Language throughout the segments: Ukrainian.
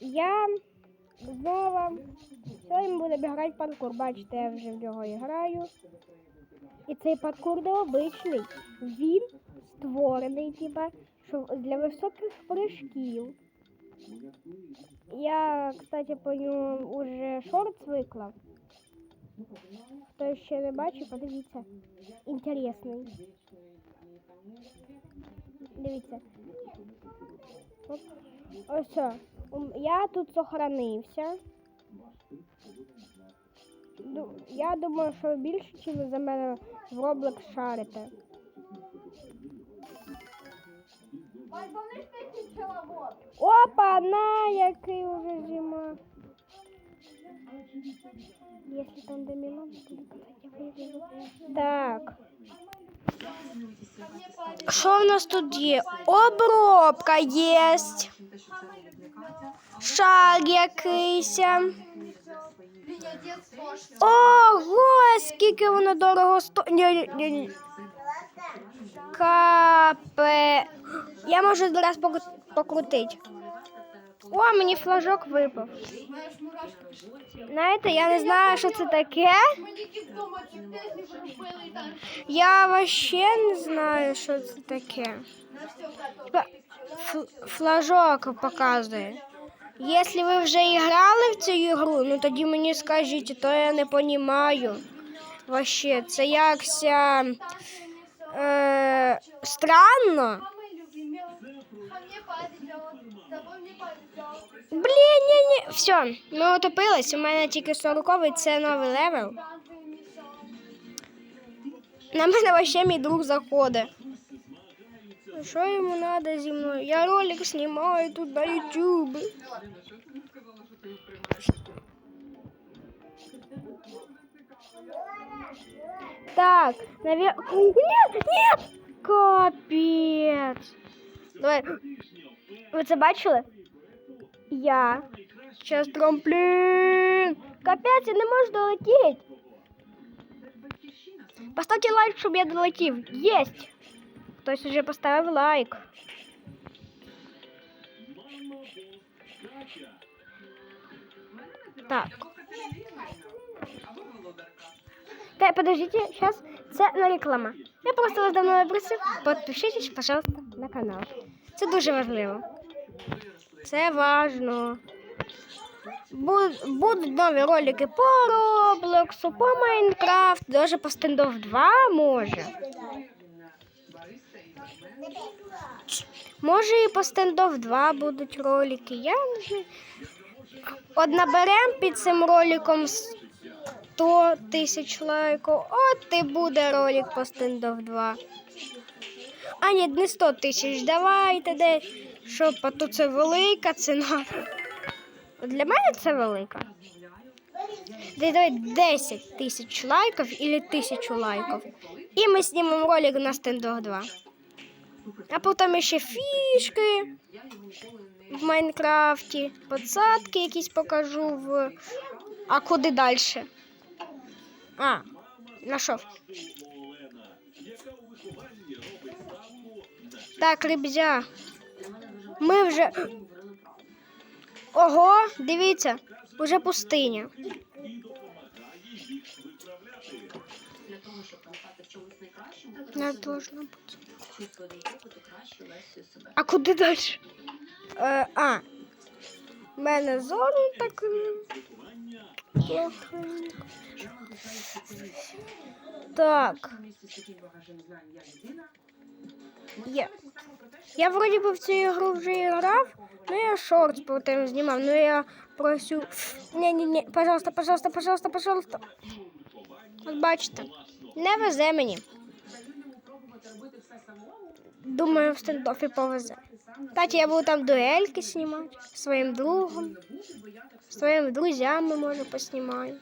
Я знову сьогодні будемо грати паркур. Бачите, я вже в нього граю. І цей паркур необичний. Він створений, типа, що для високих прыжків. Я, кстати, по ньому уже шорт виклав. Хто ще не бачив, подивіться. Інтересний. Дивіться. Оп. Ось. Я тут сохранився. Я думаю, що більше, ніж ви за мене в Roblox шарите. Опа, на, який уже зима. Если там домино, то. Так. Що в нас тут є? Обробка є. Шаг якийсь. Ого, скільки воно дорого стоїть. Капе. Я можу зараз покру- покрутити. О, мені флажок випав. Знаєте, я не знаю, що це таке. Я вообще не знаю, що це таке. Флажок показує. Якщо ви вже грали в цю ігру, ну тоді мені скажіть, то я не розумію. Вообще, це якся е, странно. Блін, ні, ні. Все, ми отопились. У мене тільки 40 це новий левел. Танки мішали. На мене вообще мій друг заходить. Що йому треба зі мною? Я ролик знімаю тут на YouTube. Так, наверное... Нет, нет! Капець. Давай. Ви це бачили? Я. Сейчас трамплін. Капець, я не можу долетіти. Поставьте лайк, щоб я долетів. Єсть. Хтось уже поставив лайк. Так. Да, подождите, сейчас це не реклама. Я просто вас давно просив. Підпишитесь, пожалуйста, на канал. Це дуже важливо. Це важно. Будуть нові ролики по Роблоксу, по Майнкрафт, даже по стендов 2 може. Може і по стендов 2 будуть ролики. Я знаю. От наберем під цим роликом 100 тисяч лайків. От і буде ролик по стендов 2. А ні, не 100 тисяч. Давайте де. Щоб а то це велика ціна. Для мене це велика. Дай, давай 10 тисяч лайків или тисячу лайків. І ми знімемо ролик на стендах 2. А потім ще фішки в Майнкрафті, подсадки якісь покажу в. А куди далі? А, нашов. Так, ребзя. Ми вже. Ого, дивіться, уже пустиня. Не должно бути. А куди далі? Е, а. У мене зону так. Так. Є. Я вроді би в цю ігру вже грав, ну я шорт потім знімав, ну я просю. Ні-ні-ні, пожалуйста, пожалуйста, пожалуйста, пожалуйста. От бачите, не везе мені. Думаю, в стендофі повезе. Кстати, я буду там дуельки знімати своїм другом, своїми друзями, може, поснімаю.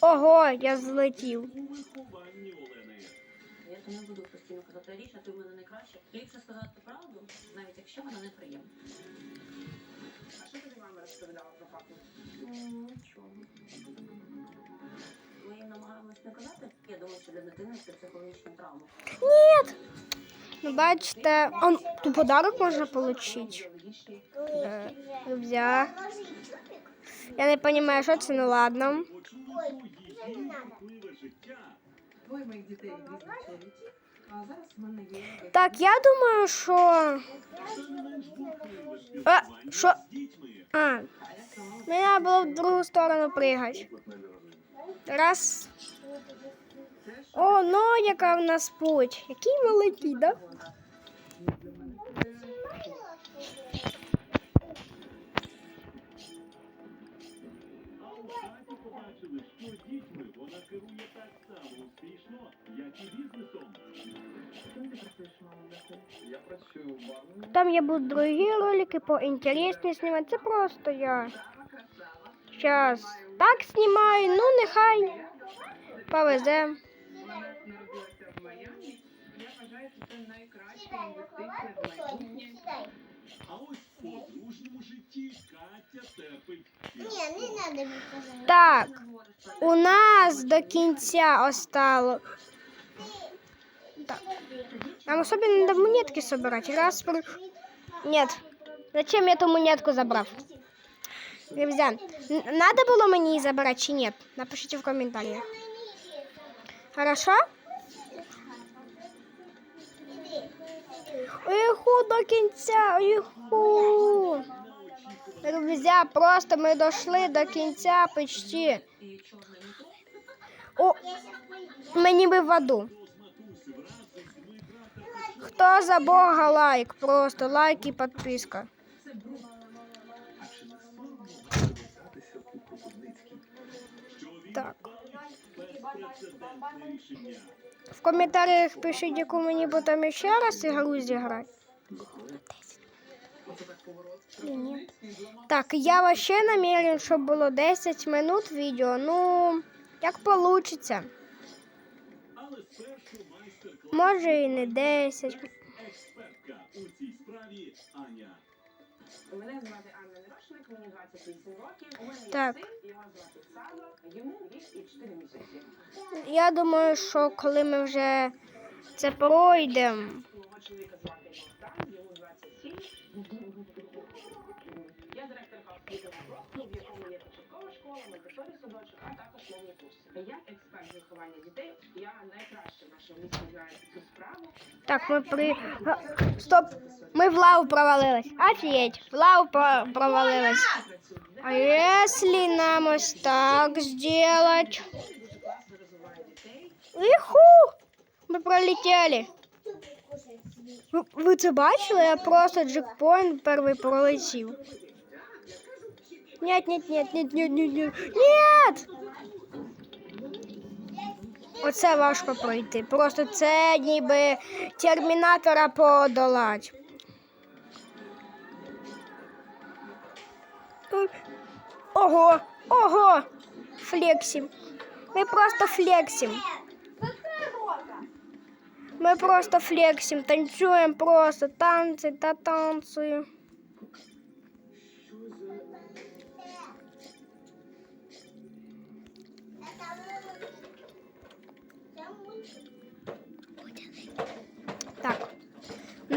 Ого, я злетів. Я не буду постійно казати річ, а ти в мене найкраще. Ліпше сказати правду, навіть якщо вона неприємна. А що тобі мама розповідала про папу? Нічого. Ми їм намагаємось не казати. Я думаю, що для дитини це психологічна травма. Ну, бачите, он, тут подарок можна отримати. Е, Друзья. Я не розумію, що це, ну ладно. Двоє моїх дітей різних чоловіків. А зараз в мене є Так, я думаю, що. А, що? А, мені було в другу сторону пригати. Раз. О, ну яка в нас путь. Який великий, да? Я. Там є будуть другі ролики поінтересні знімати. Це просто я. Зараз так знімаю, ну нехай повезе. Я. Так, у нас до кінця остало. Так. Нам особенно надо монетки собирать. Раз, про- Нет. Зачем я эту монетку забрав? Друзья, надо было мне її забирать чи нет? Напишите в комментариях. Хорошо? Іху до кінця, іху. Друзья, просто ми дійшли до кінця почти. О, мені би в аду. Хто за Бога лайк? Просто лайк і підписка. Так. В коментарях пишіть, яку мені потім ще раз ігру зіграти. Ні. Так, я вообще намерен, щоб було 10 минут відео. Ну, як получиться. Може і не 10. експертка у цій справі Аня. Мене звати Анна Мірошник, мені 28 років. У мене є син, його звати Сава, йому рік і 4 місяці. Я думаю, що коли ми вже це пройдемо. Мого чоловіка звати Богдан, йому 27. Монтесорі садочок, а також мовні курси. Я експерт виховання дітей. Я найкраще в нашому місті знаю цю справу. Так, ми при. Стоп! Ми в лаву провалились. Офігеть, в лаву про- провалились. А если нам ось так розвиває. Іху! Ми пролетіли. Ви це бачили? Я просто джекпоінт перший пролетів. Нет, нет, нет, нет, нет, нет, нет. Нет! Оце важко пройти. Просто це ніби термінатора подолать. Ого, ого! Флексим. Ми просто флексим. Ми просто флексим, танцюємо просто танці та танці.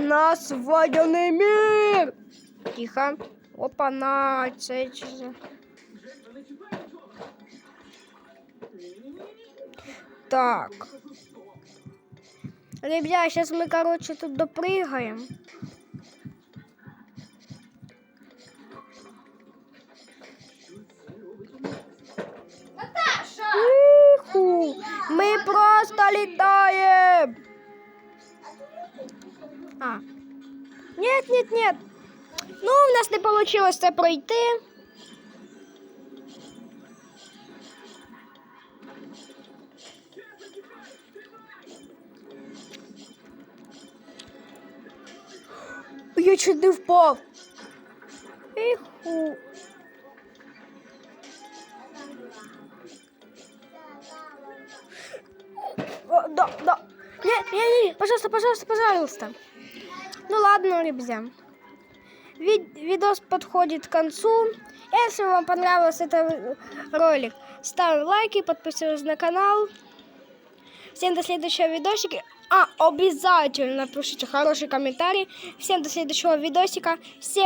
Нас водяний мір. Тихо. Опа, на це Так. Ребят, сейчас мы, короче, тут допрыгаем. Наташа! Мы просто летаем. А. Нет, нет, нет. Ну, у нас не получилось це пройти. Я чуть не впав. Іху. Пожалуйста, пожалуйста, пожалуйста. Ну ладно, ребят. Вид- видос подходит к концу. Если вам понравился этот ролик, ставим лайки, подписывайтесь на канал. Всем до следующего видосика. А, обязательно напишите хороший комментарий. Всем до следующего видосика. Всем